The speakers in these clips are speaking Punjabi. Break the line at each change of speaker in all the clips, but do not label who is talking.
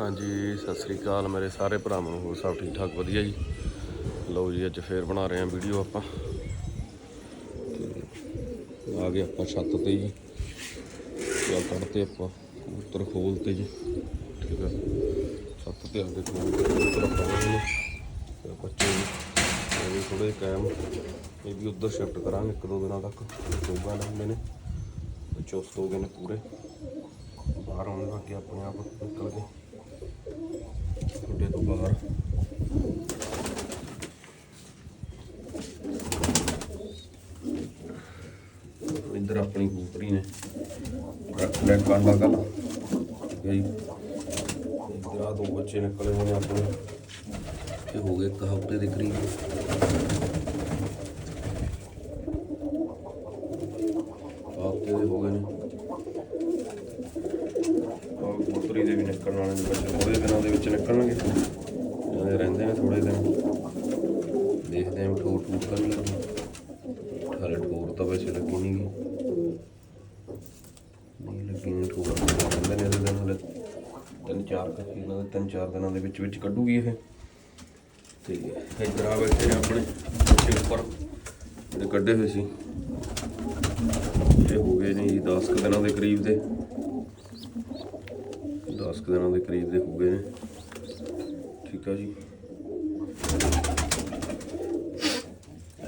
ਹਾਂਜੀ, ਸਤਿ ਸ੍ਰੀ ਅਕਾਲ ਮੇਰੇ ਸਾਰੇ ਭਰਾਵਾਂ ਨੂੰ, ਹੋਰ ਸਭ ਠੀਕ ਠਾਕ, ਵਧੀਆ ਜੀ। ਲਓ ਜੀ, ਅੱਜ ਫੇਰ ਬਣਾ ਰਹੇ ਹਾਂ ਵੀਡੀਓ ਆਪਾਂ। ਆ ਗਏ ਆਪਾਂ ਛੱਤ ਤੇ ਜੀ। ਤੇ ਕੱਢਤੇ ਆਪਾਂ ਕਬੂਤਰ ਖੋਲਤੇ ਜੀ। ਠੀਕ ਆ। ਛੱਤ ਤੇ ਆ ਕੇ ਕਬੂਤਰ ਆਪਾਂ ਨੇ ਤੇ ਬੱਚੇ ਵੀ ਇਹ ਥੋੜੇ ਕਾਇਮ। ਇਹ ਵੀ ਉੱਧਰ ਸ਼ਿਫਟ ਕਰਾਂਗੇ ਇੱਕ ਦੋ ਦਿਨਾਂ ਤੱਕ। ਚੋਗਾ ਲੈਂਦੇ ਨੇ। ਚੁਸਤ ਹੋ ਗਏ ਨੇ ਪੂਰੇ। ਬਾਹਰ ਆਉਣ ਲੱਗ ਆਪਣੇ ਆਪ ਨਿਕਲ ਗਏ। ਖੁੱਡੇ ਤੋਂ ਬਾਹਰ ਇੱਧਰ ਆਪਣੀ ਕੂਤਰੀ ਨੇ ਰੱਖ ਲੈ ਕਾਂਡਾ ਕੱਲ ਠੀਕ ਇੱਧਰ ਆਹ ਦੋ ਬੱਚੇ ਨਿਕਲੇ ਹੋਏ ਆਪਣੇ ਇਹ ਹੋ ਗਏ ਇੱਕ ਹਫ਼ਤੇ ਦੇ ਕਰੀਬ ਹਫ਼ਤੇ ਦੇ ਹੋ ਗਏ ਨੇ ਕਬੂਤਰੀ ਦੇ ਵੀ ਨਿਕਲਣ ਵਾਲੇ ਨੇ, ਬੱਚੇ ਥੋੜੇ ਦਿਨਾਂ ਦੇ ਵਿੱਚ ਨਿਕਲਣਗੇ। ਜਿਹੜੇ ਰਹਿੰਦੇ ਨੇ ਥੋੜੇ ਦਿਨ। ਦੇਖਦੇ ਆਂ ਠੋਰ ਟੂਰ ਤਾਂ ਨਹੀਂ ਹਾਲੇ ਠੋਰ ਤਾਂ ਵੈਸੇ ਲੱਗੀ ਨਹੀਂ ਗੀ। ਨਹੀਂ ਲੱਗੀ ਨਹੀਂ ਠੋਰ। ਕਹਿੰਦੇ ਨੇ ਇਹਦੇ ਦਿਨ ਹਲੇ ਤਿੰਨ ਚਾਰ ਕੁ ਦਿਨਾਂ ਦੇ, ਤਿੰਨ ਚਾਰ ਦਿਨਾਂ ਦੇ ਵਿੱਚ ਵਿੱਚ ਕੱਢੂਗੀ ਇਹ। ਤੇ ਇੱਧਰ ਆ ਬੈਠੇ ਆਪਣੇ ਉੱਪਰ। ਜਿਹੜੇ ਕੱਢੇ ਹੋਏ ਸੀ। ਇਹ ਹੋ ਗਏ ਨੇ ਜੀ 10 ਕੁ ਦਿਨਾਂ ਦੇ ਕਰੀਬ ਦੇ। 10 ਦਿਨਾਂ ਦੇ ਕਰੀਬ ਦੇ ਹੋ ਗਏ ਨੇ। ਠੀਕ ਆ ਜੀ।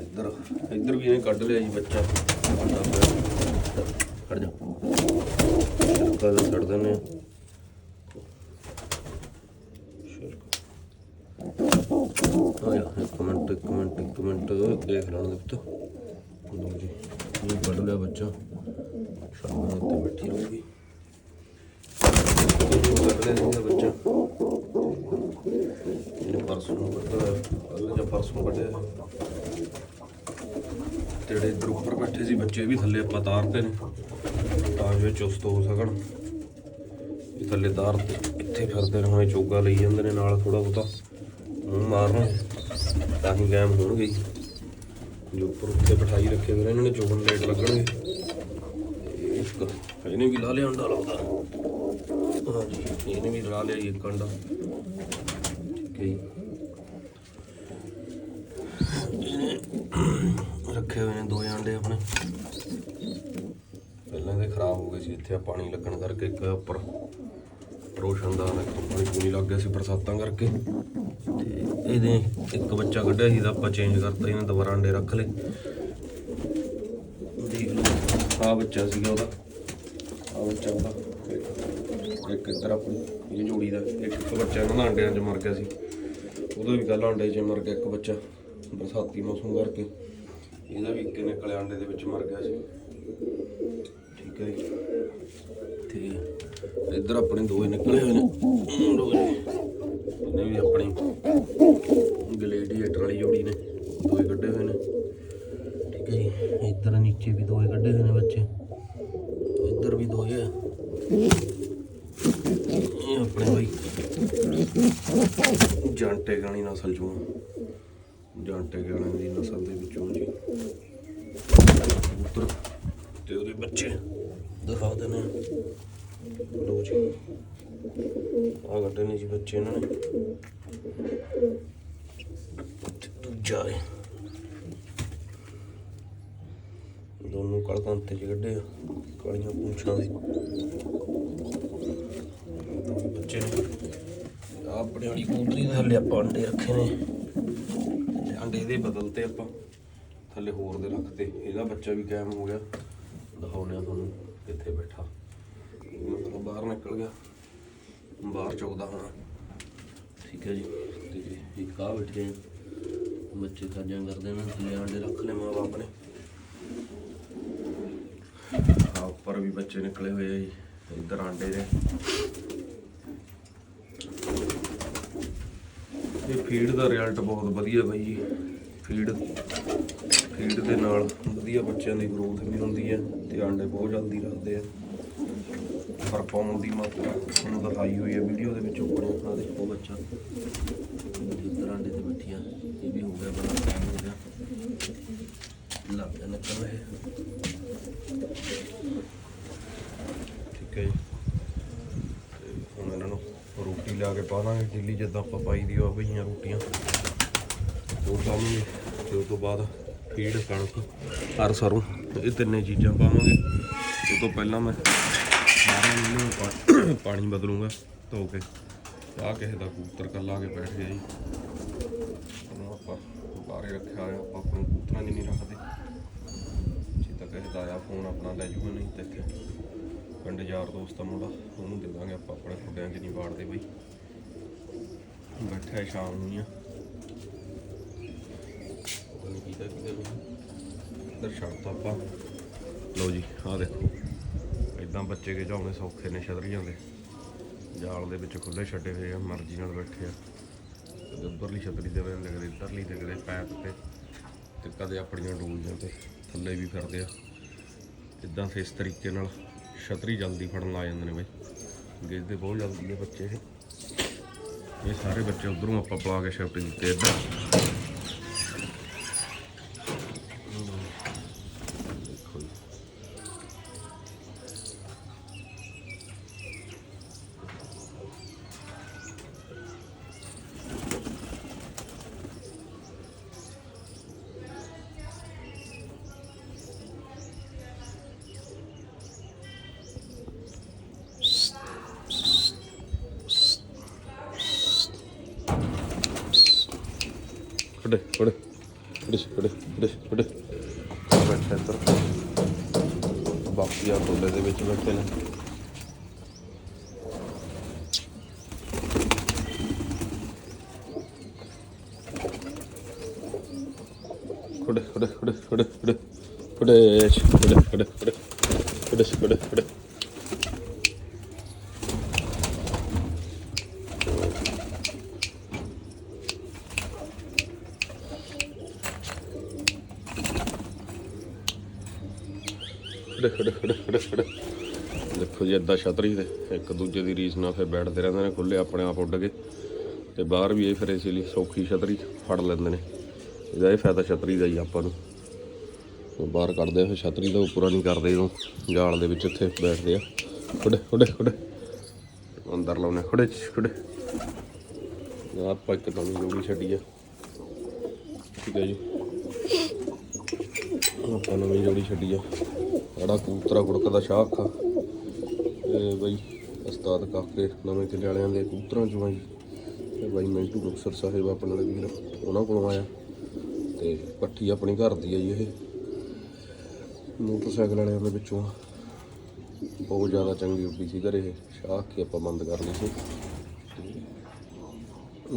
ਇੱਧਰ ਇੱਧਰ ਵੀ ਇਹਨੇ ਕੱਢ ਲਿਆ ਜੀ ਬੱਚਾ। ਖੜ ਜਾ। ਛਿਲਕਾ ਜਿਹਾ ਛੱਡ ਦਿੰਦੇ ਆ। ਆਇਆ ਇੱਕ ਮਿੰਟ ਇੱਕ ਮਿੰਟ ਇੱਕ ਮਿੰਟ। ਦੇਖ ਲੈਣ ਦੇ ਪੁੱਤ। ਲਓ ਜੀ ਇਹ ਕੱਢ ਲਿਆ ਬੱਚਾ। ਸ਼ਾਮਾਂ ਉੱਤੇ ਬੈਠੀ ਰਹੂਗੀ। ਕੱਢਦੇ ਨਹੀਂ ਬੱਚਾ ਇਹਨੇ ਪਰਸੋਂ ਨੂੰ ਕੱਢਿਆ ਕੱਲ ਜਾਂ ਪਰਸੋਂ ਕੱਢਿਆ ਤੇ ਜਿਹੜੇ ਇੱਧਰ ਉੱਪਰ ਬੈਠੇ ਸੀ ਬੱਚੇ ਵੀ ਥੱਲੇ ਆਪਾਂ ਤਾਰਦੇ ਨੇ ਤਾਂ ਜੋ ਇਹ ਚੁਸਤ ਹੋ ਸਕਣ ਇਹ ਥੱਲੇ ਤਾਰ ਤੇ ਇੱਥੇ ਫਿਰਦੇ ਨੇ ਹੁਣ ਇਹ ਚੋਗਾ ਲਈ ਜਾਂਦੇ ਨੇ ਨਾਲ ਥੋੜਾ ਬਹੁਤਾ ਮੂੰਹ ਮਾਰਨਾ ਤਾਂ ਹੀ ਗੈਮ ਹੋਣਗੇ ਜੀ। ਜੋ ਉੱਪਰ ਉੱਤੇ ਬਿਠਾਈ ਰੱਖੇ ਹੋਏ ਨੇ ਇਹਨਾਂ ਨੇ ਚੋਗਣ ਲੇਟ ਲੱਗਣਗੇ ਤੇ ਇੱਕ ਇਹਨੇ ਵੀ ਲਾ ਲਿਆ ਅੰਡਾ ਲਾਉਂਦਾ ਹਾਂਜੀ ਇਹਨੇ ਵੀ ਲਾ ਲਿਆ ਜੀ ਇੱਕ ਅੰਡਾ ਠੀਕ ਹੈ ਜੀ। ਰੱਖੇ ਹੋਏ ਨੇ ਦੋ ਅੰਡੇ ਆਪਣੇ। ਪਹਿਲਾਂ ਦੇ ਖਰਾਬ ਹੋ ਗਏ ਸੀ, ਇੱਥੇ ਪਾਣੀ ਲੱਗਣ ਕਰਕੇ ਇੱਕ ਉੱਪਰ ਰੋਸ਼ਨਦਾਨ ਇੱਕ ਪਾਣੀ ਪੂਣੀ ਲੱਗ ਗਿਆ ਸੀ ਬਰਸਾਤਾਂ ਕਰਕੇ। ਤੇ ਇਹਦੇ ਇੱਕ ਬੱਚਾ ਕੱਢਿਆ ਸੀ ਤਾਂ ਆਪਾਂ ਚੇਂਜ ਕਰਤਾ, ਇਹਨੇ ਦੁਬਾਰਾ ਅੰਡੇ ਰੱਖ ਲਏ। ਦੇਖ ਲਓ ਆ ਬੱਚਾ ਸੀਗਾ ਉਹਦਾ। ਆ ਬੱਚਾ ਉਹਦਾ ਇੱਕ- ਇੱਧਰ ਆਪਣੀ ਇਹ ਜੋੜੀ ਦਾ, ਇੱਕ ਇੱਕ ਬੱਚਾ ਇਹਨਾਂ ਦਾ ਅੰਡਿਆਂ 'ਚ ਮਰ ਗਿਆ ਸੀ। ਉਹਦਾ ਵੀ ਕੱਲ ਅੰਡੇ 'ਚ ਮਰ ਗਿਆ ਇੱਕ ਬੱਚਾ, ਬਰਸਾਤੀ ਮੌਸਮ ਕਰਕੇ। ਇਹਦਾ ਵੀ ਇੱਕ ਨਿਕਲਿਆ ਅੰਡੇ ਦੇ ਵਿੱਚ ਮਰ ਗਿਆ ਸੀ। ਠੀਕ ਹੈ ਜੀ। ਤੇ ਇੱਧਰ ਆਪਣੇ ਦੋ ਹੀ ਨਿਕਲੇ ਹੋਏ ਨੇ। ਇਹਨੇ ਵੀ ਆਪਣੀ ਗਲੇਡੀਏਟਰ ਵਾਲੀ ਜੋੜੀ ਨੇ, ਦੋ ਹੀ ਕੱਢੇ ਹੋਏ ਨੇ। ਠੀਕ ਹੈ ਜੀ। ਇੱਧਰ ਨੀਚੇ ਵੀ ਦੋ ਹੀ ਕੱਢੇ ਹੋਏ ਨੇ ਬੱਚੇ। ਇੱਧਰ ਵੀ ਦੋ ਹੀ ਆ ਇਹ ਆਪਣੇ ਬਾਈ ਜਾਂਟੇ ਗਾਣੀ ਨਸਲ ਚੋਂ। ਜਾਂਟੇ ਗਾਣੇ ਦੀ ਨਸਲ ਦੇ ਵਿੱਚੋਂ ਜੀ। ਕਬੂਤਰ ਤੇ ਉਹਦੇ ਬੱਚੇ ਦਿਖਾ ਦੇਣੇ ਆ। ਜੀ। ਆ ਗੱਡੇ ਨੇ ਜੀ ਬੱਚੇ ਇਹਨਾਂ ਨੇ। ਤੇ ਦੂਜਾ ਹੈ ਦੋਨੋਂ ਕਲਕਾਂ ਤੇ ਜੀ ਕਾਲੀਆਂ ਪੂੰਛਾਂ ਦੇ। ਬੱਚੇ ਨੇ। ਆਪਣੇ ਵਾਲੀ ਕੂਤਰੀ ਦੇ ਥੱਲੇ ਆਪਾਂ ਅੰਡੇ ਰੱਖੇ ਨੇ। ਤੇ ਅੰਡੇ ਇਹਦੇ ਬਦਲਤੇ ਆਪਾਂ ਥੱਲੇ ਹੋਰ ਦੇ ਰੱਖਤੇ। ਇਹਦਾ ਬੱਚਾ ਵੀ ਕਾਇਮ ਹੋ ਗਿਆ। ਦਿਖਾਉਂਦੇ ਆ ਤੁਹਾਨੂੰ ਕਿੱਥੇ ਬੈਠਾ। ਮਤਲਬ ਬਾਹਰ ਨਿਕਲ ਗਿਆ। ਬਾਹਰ ਚੌਕਦਾ ਹੋਣਾ। ਠੀਕ ਹੈ ਜੀ। ਤੇ ਇੱਕ ਆ ਬੈਠੇ। ਬੱਚੇ ਖਾਜਾਂ ਕਰਦੇ ਨੇ। ਥੱਲੇ ਅੰਡੇ ਰੱਖ ਲਏ ਮਾਂ ਬਾਪ ਨੇ। ਆ ਉੱਪਰ ਵੀ ਬੱਚੇ ਨਿਕਲੇ ਹੋਏ ਆ ਜੀ। ਇੱਧਰ ਆਂਡੇ ਦੇ ਇਹ ਫੀਡ ਦਾ ਰਿਜ਼ਲਟ ਬਹੁਤ ਵਧੀਆ ਬਾਈ ਜੀ। ਫੀਡ ਫੀਡ ਦੇ ਨਾਲ ਵਧੀਆ ਬੱਚਿਆਂ ਦੀ ਗਰੋਥ ਵੀ ਹੁੰਦੀ ਹੈ ਤੇ ਆਂਡੇ ਬਹੁਤ ਜਲਦੀ ਰੱਖਦੇ ਆ। ਪਰ ਪਾਉਣ ਦੀ ਮਾਤਰਾ ਤੁਹਾਨੂੰ ਦਿਖਾਈ ਹੋਈ ਹੈ ਵੀਡੀਓ ਦੇ ਵਿੱਚ ਉੱਪਰ। ਆਪਣਾ ਦੇਖੋ ਬੱਚਾ। ਇੱਧਰ ਆਂਡੇ ਤੇ ਬੱਠੀਆਂ। ਇਹ ਵੀ ਹੋ ਗਿਆ, ਬੜਾ ਟਾਈਮ ਹੋ ਗਿਆ। ਲੱਗ ਗਿਆ ਨਿਕਲ ਰਹੇ ਠੀਕ ਹੈ ਜੀ। ਜਾ ਕੇ ਪਾ ਦਾਂਗੇ ਜਿੱਲੀ ਜਿੱਦਾਂ ਆਪਾਂ ਪਾਈ ਦੀ ਉਹ ਪਈਆਂ ਰੋਟੀਆਂ। ਉਹ ਪਾਵਾਂਗੇ ਤੇ ਉਸ ਤੋਂ ਬਾਅਦ ਫੀਡ ਕਣਕ, ਹਰ ਸਰੋਂ, ਇਹ ਤਿੰਨੇ ਚੀਜ਼ਾਂ ਪਾਵਾਂਗੇ। ਉਸ ਤੋਂ ਪਹਿਲਾਂ ਮੈਂ ਸਾਰਿਆਂ ਨੂੰ ਪਾਣੀ ਬਦਲੂੰਗਾ ਧੋ ਕੇ। ਆ ਕਿਸੇ ਦਾ ਕਬੂਤਰ ਕੱਲਾ ਕੇ ਬੈਠ ਗਿਆ ਜੀ। ਉਹਨੂੰ ਆਪਾਂ ਬਾਰੇ ਰੱਖਿਆ ਹੋਇਆ, ਆਪਾਂ ਆਪਣੇ ਕਬੂਤਰਾਂ ਦੀ ਨਹੀਂ ਰੱਖਦੇ। ਜੇ ਤਾਂ ਕਿਸੇ ਦਾ ਆਇਆ ਫੋਨ ਆਪਣਾ ਲੈ ਜੂਗਾ ਨਹੀਂ ਤੇ ਇੱਥੇ। ਪਿੰਡ ਯਾਰ ਦੋਸਤ ਆ ਮੁੰਡਾ, ਉਹਨੂੰ ਦੇ ਦਾਂਗੇ ਆਪਾਂ ਆਪਣੇ ਖੁੱਡਿਆਂ 'ਚ ਨਹੀਂ ਵਾੜਦੇ ਬਈ। ਹੈ ਸ਼ਾਮ ਨੂੰ ਆ ਕੀਤਾ ਕਿਤੇ ਛੱਡਤਾ ਆਪਾਂ ਲਓ ਜੀ ਆਹ ਦੇਖੋ। ਇਦਾਂ ਬੱਚੇ ਕੇ ਜਾਉਣੇ ਸੌਖੇ ਨੇ ਛਤਰੀਆਂ ਦੇ ਜਾਲ ਦੇ ਵਿੱਚ ਖੁੱਲੇ ਛੱਡੇ ਹੋਏ ਆ ਮਰਜ਼ੀ ਨਾਲ ਬੈਠੇ ਆ। ਕਦੇ ਉੱਧਰਲੀ ਛਤਰੀ ਦੇ ਵੇਲੇ ਲੱਗਦੇ ਇੱਧਰਲੀ ਤੇ ਕਦੇ ਪੈਪ ਤੇ। ਤੇ ਕਦੇ ਆਪਣੀਆਂ ਡੂਲੀਆਂ ਤੇ ਥੱਲੇ ਵੀ ਫਿਰਦੇ ਆ। ਇਦਾਂ ਫਿਰ ਇਸ ਤਰੀਕੇ ਨਾਲ ਛਤਰੀ ਜਲਦੀ ਫੜਨ ਲਾ ਜਾਂਦੇ ਨੇ ਬਈ। ਗਿੱਜਦੇ ਬਹੁਤ ਜਲਦੀ ਨੇ ਬੱਚੇ ਇਹ। ਇਹ ਸਾਰੇ ਬੱਚੇ ਉਧਰੋਂ ਆਪਾਂ ਪਲਾ ਕੇ ਸ਼ਿਫਟ ਕੀਤੇ ਇੱਧਰ ਦੇਖੋ ਜੀ ਫੜੇ ਫੜੇ ਫੜੇ ਫੜੇ ਫੜੇ ਫੜੇ ਬੈਠਾ ਇੱਧਰ ਬਾਕੀ ਆ ਟੋਲੇ ਦੇ ਵਿੱਚ ਬੈਠੇ ਨੇ ਫੜੇ ਫੜੇ ਫੜੇ ਫੜੇ ਫੜੇ ਫੜੇ ਫੜੇ ਫੜੇ ਫੜੇ ਫੜੇ ਫੜੇ ਫੜੇ ਖੜੇ ਖੜੇ ਖੜੇ ਖੜੇ ਖੜੇ ਦੇਖੋ ਜੀ, ਏਦਾਂ ਛਤਰੀ ਤੇ ਇੱਕ ਦੂਜੇ ਦੀ ਰੀਸ ਨਾਲ ਫਿਰ ਬੈਠਦੇ ਰਹਿੰਦੇ ਨੇ ਖੁੱਲੇ ਆਪਣੇ ਆਪ ਉੱਡ ਕੇ ਤੇ ਬਾਹਰ ਵੀ ਇਹ ਫਿਰ ਇਸੇ ਲਈ ਸੌਖੀ ਛਤਰੀ ਫੜ ਲੈਂਦੇ ਨੇ। ਇਹਦਾ ਇਹ ਫਾਇਦਾ ਛਤਰੀ ਦਾ ਹੀ ਆਪਾਂ ਨੂੰ। ਬਾਹਰ ਕੱਢਦੇ ਆ ਫਿਰ ਛਤਰੀ ਦਾ ਪੂਰਾ ਨਹੀਂ ਕਰਦੇ ਜਦੋਂ ਜਾਲ ਦੇ ਵਿੱਚ ਇੱਥੇ ਬੈਠਦੇ ਆ। ਖੜੇ ਖੜੇ ਖੜੇ ਅੰਦਰ ਲਾਉਣੇ ਖੁੜੇ ਖੁੜੇ ਆਹ ਆਪਾਂ ਇੱਕ ਨਵੀਂ ਜੋੜੀ ਛੱਡੀ ਆ। ਠੀਕ ਹੈ ਜੀ। ਆਪਾਂ ਨਵੀਂ ਜੋੜੀ ਛੱਡੀ ਆ। ਸਾਡਾ ਕਬੂਤਰਾ ਗੁੜਕ ਦਾ ਸ਼ਾਖ ਆ। ਇਹ ਬਈ ਉਸਤਾਦ ਕਾਕੇ ਨਵੇਂ ਕਿਲੇ ਵਾਲਿਆਂ ਦੇ ਕਬੂਤਰਾਂ ਚੋਂ ਆ ਜੀ। ਤੇ ਬਾਈ ਮਿੰਟੂ ਮੁਕਸਰ ਸਾਹਿਬ ਆਪਣੇ ਨਾਲ ਵੀਰ, ਉਹਨਾਂ ਕੋਲੋਂ ਆਇਆ। ਤੇ ਪੱਠੀ ਆਪਣੀ ਘਰ ਦੀ ਆ ਜੀ ਇਹ। ਮੋਟਰਸਾਈਕਲ ਵਾਲਿਆਂ ਦੇ ਵਿੱਚੋਂ ਬਹੁਤ ਜ਼ਿਆਦਾ ਚੰਗੀ ਉੱਡੀ ਸੀ ਘਰੇ ਇਹ। ਸ਼ਾਖ ਕੇ ਆਪਾਂ ਬੰਦ ਕਰ ਲਈ ਸੀ।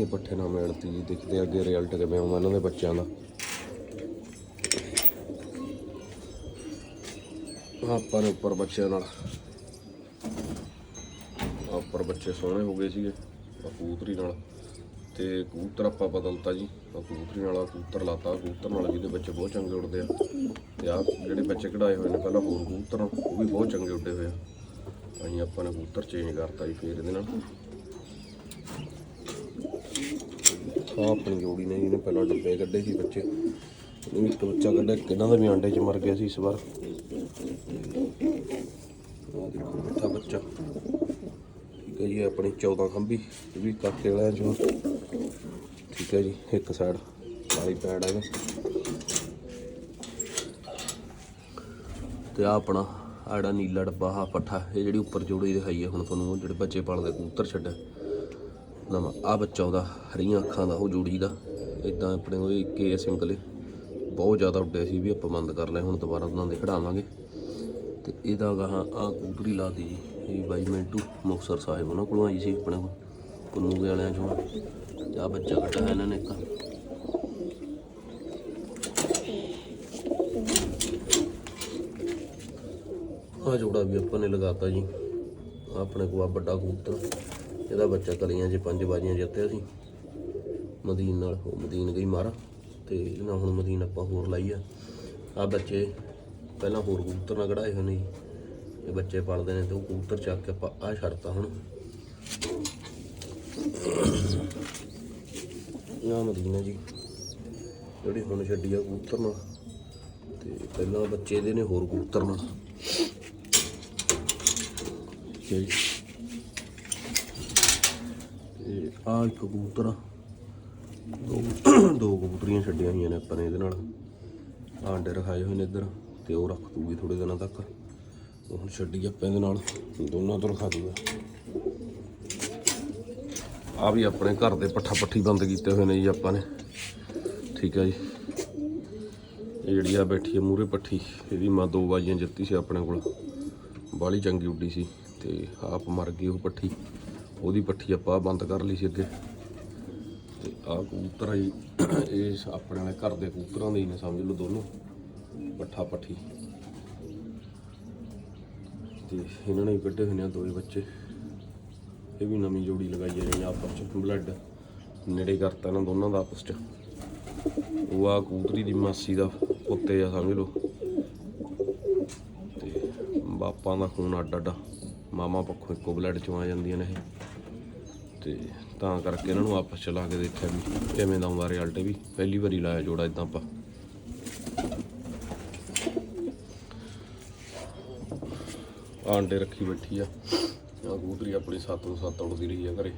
ਇਹ ਪੱਠੇ ਨਾ ਮਿਹਨਤੀ ਤੀ ਦੇਖਦੇ ਅੱਗੇ ਰਿਜ਼ਲਟ ਕਿਵੇਂ ਆਉਂਦਾ ਇਹਨਾਂ ਦੇ ਬੱਚਿਆਂ ਦਾ। ਆਪਾਂ ਨੇ ਉੱਪਰ ਬੱਚਿਆਂ ਨਾਲ। ਆਹ ਉੱਪਰ ਬੱਚੇ ਸੋਹਣੇ ਹੋ ਗਏ ਸੀਗੇ ਕਬੂਤਰੀ ਨਾਲ। ਤੇ ਕਬੂਤਰ ਆਪਾਂ ਬਦਲਤਾ ਜੀ। ਕਬੂਤਰੀ ਨਾਲ ਕਬੂਤਰ ਲਾਤਾ, ਕਬੂਤਰ ਨਾਲ ਵੀ ਦੇ ਬੱਚੇ ਬਹੁਤ ਚੰਗੇ ਉੱਡਦੇ ਆ। ਤੇ ਆ ਜਿਹੜੇ ਬੱਚੇ ਕਢਾਏ ਹੋਏ ਨੇ ਪਹਿਲਾਂ ਹੋਰ ਕਬੂਤਰ, ਉਹ ਵੀ ਬਹੁਤ ਚੰਗੇ ਉੱਡੇ ਹੋਏ ਆ। ਅਸੀਂ ਆਪਾਂ ਨੇ ਕਬੂਤਰ ਚੇਂਜ ਕਰਤਾ ਜੀ ਫੇਰ ਇਹਦੇ ਨਾਲ। ਆਹ ਆਪਣੀ ਜੋੜੀ ਨੇ ਜਿਹਨੇ ਪਹਿਲਾਂ ਡੱਬੇ ਕੱਢੇ ਸੀ ਬੱਚੇ। ਇਹਨੇ ਇੱਕ ਬੱਚਾ ਕੱਢਿਆ ਕਿਹਨਾਂ ਦਾ ਵੀ ਆਂਡੇ 'ਚ ਮਰ ਗਿਆ ਸੀ ਇਸ ਵਾਰ। ਆਹ ਦੇਖੋ ਬੈਠਾ ਬੱਚਾ। ਠੀਕ ਹੈ ਜੀ, ਆਪਣੀ 14 ਖੰਭੀ, ਇਹ ਵੀ ਕਾਕੇ ਵਾਲਿਆਂ ਚੋਂ। ਠੀਕ ਹੈ ਜੀ, ਇੱਕ ਸਾਈਡ ਵਾਲੀ ਪੈੜ ਹੈਗਾ ਤੇ ਆ ਆਪਣਾ ਆੜਾ ਨੀਲਾ ਡੱਬਾ ਆ ਪੱਠਾ, ਇਹ ਜਿਹੜੀ ਉੱਪਰ ਜੋੜੀ ਦਿਖਾਈ ਹੈ ਹੁਣ ਤੁਹਾਨੂੰ, ਉਹ ਜਿਹੜੇ ਬੱਚੇ ਪਾਲਦੇ, ਕਬੂਤਰ ਛੱਡਿਆ ਨਵਾਂ ਆ ਬੱਚਾ ਉਹਦਾ, ਹਰੀਆਂ ਅੱਖਾਂ ਦਾ, ਉਹ ਜੋੜੀ ਦਾ। ਇਦਾਂ ਆਪਣੇ ਉਹ ਕੇ ਸਿੰਗਲੇ ਬਹੁਤ ਜ਼ਿਆਦਾ ਉੱਡਿਆ ਸੀ ਵੀ ਆਪਾਂ ਬੰਦ ਕਰ ਲਏ ਹੁਣ ਦੁਬਾਰਾ ਉਹਨਾਂ ਦੇ ਖੜਾਵਾਂਗੇ। ਤੇ ਇਹਦਾ ਗਾਹਾਂ ਆ ਕੂਤਰੀ ਲਾਤੀ ਜੀ। ਇਹ ਬਾਈ ਮਿੰਟੂ ਮੁਕਸਰ ਸਾਹਿਬ, ਉਹਨਾਂ ਕੋਲੋਂ ਆਈ ਸੀ ਆਪਣੇ ਕੋਲ ਪੁੰਨੂ ਵਾਲਿਆਂ ਚੋਂ। ਤੇ ਆ ਬੱਚਾ ਕੱਢਿਆ ਇਹਨਾਂ ਨੇ ਇੱਕ। ਆ ਜੋੜਾ ਵੀ ਆਪਾਂ ਨੇ ਲਗਾਤਾ ਜੀ। ਆਪਣੇ ਕੋਲ ਆ ਵੱਡਾ ਕਬੂਤਰ। ਇਹਦਾ ਬੱਚਾ ਕਲੀਆਂ 'ਚ ਪੰਜ ਬਾਜੀਆਂ ਜਿੱਤਿਆ ਸੀ। ਮਦੀਨ ਨਾਲ, ਉਹ ਮਦੀਨ ਗਈ ਮਾਰਾ। ਤੇ ਇਹਦੇ ਹੁਣ ਮਦੀਨ ਆਪਾਂ ਹੋਰ ਲਾਈ ਆ। ਆ ਬੱਚੇ ਪਹਿਲਾਂ ਹੋਰ ਕਬੂਤਰ ਨਾਲ ਕਢਾਏ ਹੋਏ ਨੇ ਜੀ ਇਹ ਬੱਚੇ ਪਾਲਦੇ ਨੇ ਤੇ ਉਹ ਕਬੂਤਰ ਚੱਕ ਕੇ ਆਪਾਂ ਆ ਛੱਡਤਾ ਹੁਣ। ਇਹ ਮਦੀਨਾ ਜੀ। ਜਿਹੜੀ ਹੁਣ ਛੱਡੀ ਆ ਕਬੂਤਰ ਨਾਲ। ਤੇ ਪਹਿਲਾਂ ਬੱਚੇ ਦੇ ਨੇ ਹੋਰ ਕਬੂਤਰ ਨਾਲ। ਠੀਕ ਆ ਇੱਕ ਕਬੂਤਰ ਦੋ ਦੋ ਕਬੂਤਰੀਆਂ ਛੱਡੀਆਂ ਹੋਈਆਂ ਨੇ ਆਪਾਂ ਨੇ ਇਹਦੇ ਨਾਲ। ਆਂਡੇ ਰਖਾਏ ਹੋਏ ਨੇ ਇੱਧਰ ਤੇ ਉਹ ਰੱਖ ਦੂਗੀ ਥੋੜੇ ਦਿਨਾਂ ਤੱਕ। ਉਹ ਹੁਣ ਛੱਡੀ ਆਪਾਂ ਇਹਦੇ ਨਾਲ। ਦੋਨਾਂ ਤੋਂ ਰਖਾ ਦੂਗਾ। ਆ ਵੀ ਆਪਣੇ ਘਰ ਦੇ ਪੱਠਾ ਪੱਠੀ ਬੰਦ ਕੀਤੇ ਹੋਏ ਨੇ ਜੀ ਆਪਾਂ ਨੇ। ਠੀਕ ਹੈ ਜੀ। ਇਹ ਜਿਹੜੀ ਆ ਬੈਠੀ ਹੈ ਮੂਰੇ ਪੱਠੀ, ਇਹਦੀ ਮਾਂ ਦੋ ਬਾਜੀਆਂ ਜਿੱਤੀ ਸੀ ਆਪਣੇ ਕੋਲ। ਬਾਲੀ ਚੰਗੀ ਉੱਡੀ ਸੀ ਤੇ ਆਪ ਮਰ ਗਈ ਉਹ ਪੱਠੀ। ਉਹਦੀ ਪੱਠੀ ਆਪਾਂ ਬੰਦ ਕਰ ਲਈ ਸੀ ਅੱਗੇ। ਤੇ ਆ ਕਬੂਤਰ ਆ ਜੀ, ਇਹ ਆਪਣੇ ਵਾਲੇ ਘਰ ਦੇ ਕਬੂਤਰਾਂ ਦੇ ਹੀ ਨੇ, ਸਮਝ ਲਓ ਦੋਨੋਂ। ਪੱਠਾ ਪੱਠੀ। ਤੇ ਇਹਨਾਂ ਨੇ ਕੱਢੇ ਹੋਏ ਨੇ ਆਹ ਬੱਚੇ। ਇਹ ਵੀ ਨਵੀਂ ਜੋੜੀ ਲਗਾਈ ਹੈ ਜਿਹੜੀ ਆਪਸ ਚ ਬਲੱਡ ਨੇੜੇ ਕਰਤਾ ਇਹਨਾਂ ਦੋਨਾਂ ਦਾ ਆਪਸ ਚ। ਉਹ ਆ ਕਬੂਤਰੀ ਦੀ ਮਾਸੀ ਦਾ ਪੁੱਤੇ ਆ, ਸਮਝ ਲਓ। ਤੇ ਬਾਪਾਂ ਦਾ ਖੂਨ ਅੱਡ ਅੱਡ ਮਾਮਾ ਪੱਖੋਂ ਇੱਕੋ ਬਲੱਡ ਚੋਂ ਆ ਜਾਂਦੀਆਂ ਨੇ ਇਹ। ਤੇ ਤਾਂ ਕਰਕੇ ਇਹਨਾਂ ਨੂੰ ਆਪਸ ਚ ਲਾ ਕੇ ਦੇਖਿਆ ਵੀ ਕਿਵੇਂ ਦਾ ਆਉਂਦਾ ਰਿਜ਼ਲਟ ਵੀ। ਪਹਿਲੀ ਵਾਰੀ ਲਾਇਆ ਜੋੜਾ ਇਦਾਂ ਆਪਾਂ। ਆਂਡੇ ਰੱਖੀ ਬੈਠੀ ਆ। ਆ ਕਬੂਤਰੀ ਆਪਣੀ ਸੱਤ ਨੂੰ ਸੱਤ ਉੜਦੀ ਰਹੀ ਆ ਘਰੇ।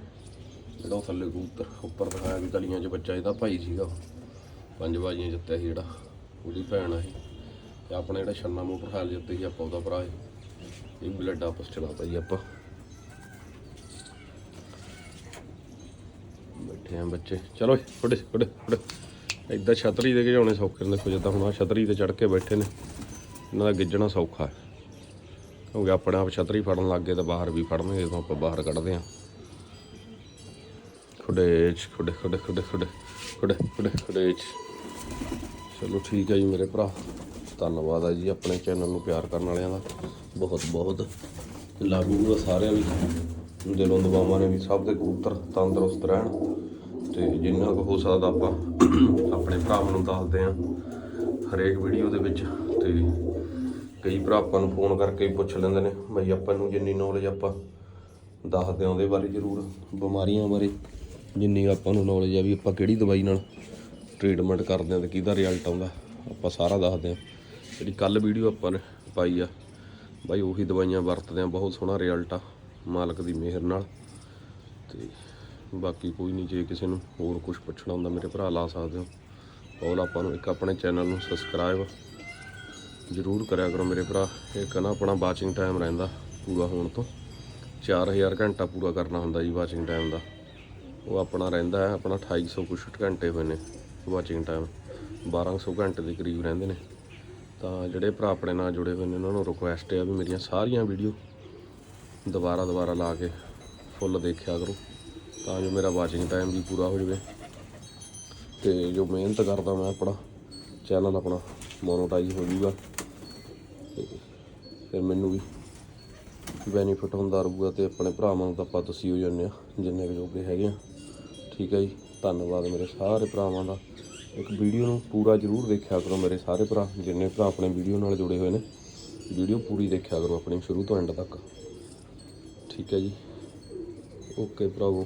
ਜਿਹੜਾ ਉਹ ਥੱਲੇ ਕਬੂਤਰ ਉੱਪਰ ਦਿਖਾਇਆ ਵੀ ਗਲੀਆਂ 'ਚ ਬੱਚਾ ਇਹਦਾ ਭਾਈ ਸੀਗਾ ਉਹ। ਪੰਜ ਬਾਜੀਆਂ ਜਿੱਤਿਆ ਸੀ ਜਿਹੜਾ। ਉਹਦੀ ਭੈਣ ਆ ਇਹ। ਤੇ ਆਪਣਾ ਜਿਹੜਾ ਛੰਨਾ ਮੋਟਰਸਾਈਕਲ ਜਿੱਤੇ ਸੀ ਆਪਾਂ ਉਹਦਾ ਭਰਾ ਹੈ ਇਹ ਬਲੱਡ ਆਪਸ ਚਲਾਤਾ ਜੀ ਆਪਾਂ। ਬੈਠੇ ਆ ਬੱਚੇ। ਚਲੋ ਫੜੇ ਫੜੇ ਫੜੇ ਏਦਾਂ ਛਤਰੀ ਦੇ ਕੇ ਸੌਖੇ ਨੇ ਦੇਖੋ, ਜਿੱਦਾਂ ਹੁਣ ਆ ਛਤਰੀ ਤੇ ਚੜ ਕੇ ਬੈਠੇ ਨੇ। ਇਹਨਾਂ ਦਾ ਗਿੱਜਣਾ ਸੌਖਾ ਹੈ। ਕਿਉਂਕਿ ਆਪਣੇ ਆਪ ਛਤਰੀ ਫੜਨ ਲੱਗ ਗਏ ਤਾਂ ਬਾਹਰ ਵੀ ਫੜਨਗੇ, ਜਦੋਂ ਆਪਾਂ ਬਾਹਰ ਕੱਢਦੇ ਆ। ਖੁੜੇ ਚ ਖੁੜੇ ਖੁੜੇ ਖੁੜੇ ਖੁੜੇ ਖੁੜੇ ਖੁੜੇ ਖੁੜੇ ਚਲੋ ਠੀਕ ਹੈ ਜੀ ਮੇਰੇ ਭਰਾ। ਧੰਨਵਾਦ ਹੈ ਜੀ ਆਪਣੇ ਚੈਨਲ ਨੂੰ ਪਿਆਰ ਕਰਨ ਵਾਲਿਆਂ ਦਾ। ਬਹੁਤ ਬਹੁਤ। ਲਾਗੂ ਸਾਰਿਆਂ ਲਈ ਦਿਲੋਂ ਦੁਆਵਾਂ ਨੇ ਵੀ ਸਭ ਦੇ ਕਬੂਤਰ ਤੰਦਰੁਸਤ ਰਹਿਣ। ਤੇ ਜਿੰਨਾ ਕੁ ਹੋ ਸਕਦਾ ਆਪਾਂ ਆਪਣੇ ਭਰਾਵਾਂ ਨੂੰ ਦੱਸਦੇ ਆ ਹਰੇਕ ਵੀਡੀਓ ਦੇ ਵਿੱਚ ਤੇ ਕਈ ਭਰਾ ਆਪਾਂ ਨੂੰ ਫੋਨ ਕਰਕੇ ਪੁੱਛ ਲੈਂਦੇ ਨੇ, ਬਈ ਆਪਾਂ ਨੂੰ ਜਿੰਨੀ ਨੌਲੇਜ ਆਪਾਂ ਦੱਸਦੇ ਆ ਉਹਦੇ ਬਾਰੇ ਜ਼ਰੂਰ, ਬਿਮਾਰੀਆਂ ਬਾਰੇ ਜਿੰਨੀ ਆਪਾਂ ਨੂੰ ਨੌਲੇਜ ਆ ਵੀ ਆਪਾਂ ਕਿਹੜੀ ਦਵਾਈ ਨਾਲ ਟ੍ਰੀਟਮੈਂਟ ਕਰਦੇ ਆ ਤੇ ਕਿਹਦਾ ਰਿਜ਼ਲਟ ਆਉਂਦਾ, ਆਪਾਂ ਸਾਰਾ ਦੱਸਦੇ ਆ ਜਿਹੜੀ ਕੱਲ ਵੀਡੀਓ ਆਪਾਂ ਨੇ ਪਾਈ ਆ, ਬਾਈ ਉਹੀ ਦਵਾਈਆਂ ਵਰਤਦੇ ਆ ਬਹੁਤ ਸੋਹਣਾ ਰਿਜ਼ਲਟ ਆ ਮਾਲਕ ਦੀ ਮਿਹਰ ਨਾਲ ਤੇ ਬਾਕੀ ਕੋਈ ਨਹੀਂ, ਜੇ ਕਿਸੇ ਨੂੰ ਹੋਰ ਕੁਝ ਪੁੱਛਣਾ ਹੁੰਦਾ, ਮੇਰੇ ਭਰਾ ਲਾ ਸਕਦੇ ਹੋ। ਔਰ ਆਪਾਂ ਨੂੰ ਇੱਕ ਆਪਣੇ ਚੈਨਲ ਨੂੰ ਸਬਸਕ੍ਰਾਈਬ ਜ਼ਰੂਰ ਕਰਿਆ ਕਰੋ ਮੇਰੇ ਭਰਾ। ਇੱਕ ਨਾ ਆਪਣਾ ਵਾਚਿੰਗ ਟਾਈਮ ਰਹਿੰਦਾ ਪੂਰਾ ਹੋਣ ਤੋਂ। 4000 ਘੰਟਾ ਪੂਰਾ ਕਰਨਾ ਹੁੰਦਾ ਜੀ ਵਾਚਿੰਗ ਟਾਈਮ ਦਾ। ਉਹ ਆਪਣਾ ਰਹਿੰਦਾ ਹੈ, ਆਪਣਾ 2800 ਕੁਛ ਘੰਟੇ ਹੋਏ ਨੇ ਵਾਚਿੰਗ ਟਾਈਮ 1200 ਘੰਟੇ ਦੇ ਕਰੀਬ ਰਹਿੰਦੇ ਨੇ। ਤਾਂ ਜਿਹੜੇ ਭਰਾ ਆਪਣੇ ਨਾਲ ਜੁੜੇ ਹੋਏ ਨੇ, ਉਹਨਾਂ ਨੂੰ ਰਿਕੁਐਸਟ ਹੈ ਵੀ ਮੇਰੀਆਂ ਸਾਰੀਆਂ ਵੀਡੀਓ ਦੁਬਾਰਾ ਦੁਬਾਰਾ ਲਾ ਕੇ ਫੁੱਲ ਦੇਖਿਆ ਕਰੋ। ਤਾਂ ਜੋ ਮੇਰਾ ਵਾਚਿੰਗ ਟਾਈਮ ਵੀ ਪੂਰਾ ਹੋ ਜਾਵੇ। ਤੇ ਜੋ ਮਿਹਨਤ ਕਰਦਾ ਮੈਂ ਆਪਣਾ ਚੈਨਲ ਆਪਣਾ ਮੋਨੋਟਾਈਜ਼ ਹੋ ਜਾਊਗਾ। ਫਿਰ ਮੈਨੂੰ ਵੀ ਬੈਨੀਫਿਟ ਹੁੰਦਾ ਰਹੂਗਾ ਤੇ ਆਪਣੇ ਭਰਾਵਾਂ ਨੂੰ ਤਾਂ ਆਪਾਂ ਤੁਸੀਂ ਹੋ ਜਾਂਦੇ ਆ ਜਿੰਨੇ ਕੁ ਜੋਗੇ ਹੈਗੇ ਆ। ਠੀਕ ਹੈ ਜੀ, ਧੰਨਵਾਦ ਮੇਰੇ ਸਾਰੇ ਭਰਾਵਾਂ ਦਾ। ਇੱਕ ਵੀਡੀਓ ਨੂੰ ਪੂਰਾ ਜ਼ਰੂਰ ਦੇਖਿਆ ਕਰੋ ਮੇਰੇ ਸਾਰੇ ਭਰਾ, ਜਿੰਨੇ ਭਰਾ ਆਪਣੇ ਵੀਡੀਓ ਨਾਲ ਜੁੜੇ ਹੋਏ ਨੇ। ਵੀਡੀਓ ਪੂਰੀ ਦੇਖਿਆ ਕਰੋ ਆਪਣੀ ਸ਼ੁਰੂ ਤੋਂ ਐਂਡ ਤੱਕ। ਠੀਕ ਹੈ ਜੀ। ਓਕੇ ਭਰਾਵੋ।